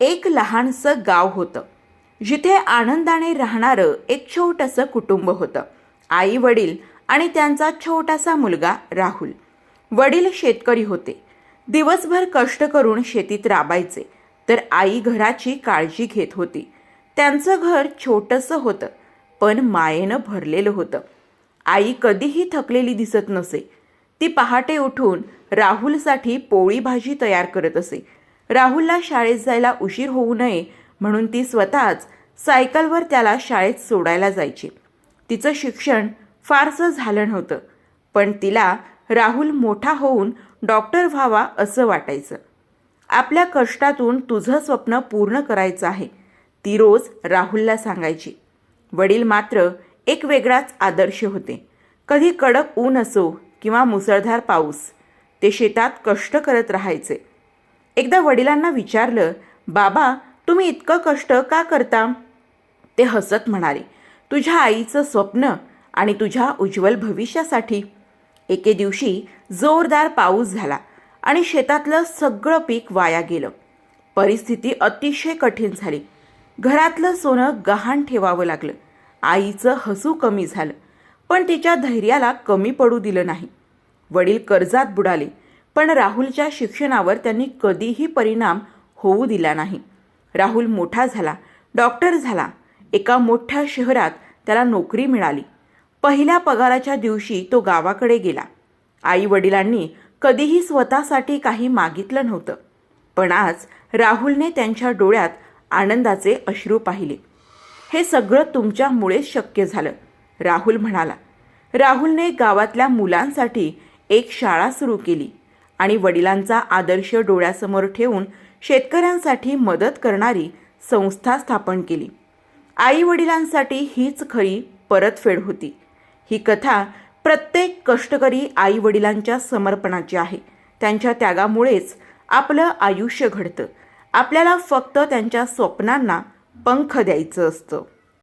एक लहानसं गाव होतं. जिथे आनंदाने राहणारं एक छोटंसं कुटुंब होतं. आई वडील आणि त्यांचा छोटासा मुलगा राहुल. वडील शेतकरी होते. दिवसभर कष्ट करून शेतीत राबायचे. तर आई घराची काळजी घेत होती. त्यांचं घर छोटंसं होतं पण मायेनं भरलेलं होतं. आई कधीही थकलेली दिसत नसे. ती पहाटे उठून राहुलसाठी पोळी भाजी तयार करत असे. राहुलला शाळेत जायला उशीर होऊ नये म्हणून ती स्वतःच सायकलवर त्याला शाळेत सोडायला जायची. तिचं शिक्षण फारसं झालं नव्हतं पण तिला राहुल मोठा होऊन डॉक्टर व्हावा असं वाटायचं. आपल्या कष्टातून तुझं स्वप्न पूर्ण करायचं आहे ती रोज राहुलला सांगायची. वडील मात्र एक वेगळाच आदर्श होते. कधी कडक ऊन असो किंवा मुसळधार पाऊस ते शेतात कष्ट करत राहायचे. एकदा वडिलांना विचारलं बाबा तुम्ही इतकं कष्ट का करता? ते हसत म्हणाले तुझ्या आईचं स्वप्न आणि तुझ्या उज्ज्वल भविष्यासाठी. एके दिवशी जोरदार पाऊस झाला आणि शेतातलं सगळं पीक वाया गेलं. परिस्थिती अतिशय कठीण झाली. घरातलं सोनं गहाण ठेवावं लागलं. आईचं हसू कमी झालं पण तिच्या धैर्याला कमी पडू दिलं नाही. वडील कर्जात बुडाले. पण राहुलच्या शिक्षणावर त्यांनी कधीही परिणाम होऊ दिला नाही. राहुल मोठा झाला डॉक्टर झाला. एका मोठ्या शहरात त्याला नोकरी मिळाली. पहिल्या पगाराच्या दिवशी तो गावाकडे गेला. आई वडिलांनी कधीही स्वतःसाठी काही मागितलं नव्हतं. पण आज राहुलने त्यांच्या डोळ्यात आनंदाचे अश्रू पाहिले. हे सगळं तुमच्यामुळेच शक्य झालं राहुल म्हणाला. राहुलने गावातल्या मुलांसाठी एक शाळा सुरू केली. आणि वडिलांचा आदर्श डोळ्यासमोर ठेवून शेतकऱ्यांसाठी मदत करणारी संस्था स्थापन केली. आई वडिलांसाठी हीच खरी परतफेड होती. ही कथा प्रत्येक कष्टकरी आई वडिलांच्या समर्पणाची आहे. त्यांच्या त्यागामुळेच आपलं आयुष्य घडतं. आपल्याला फक्त त्यांच्या स्वप्नांना पंख द्यायचं असतं.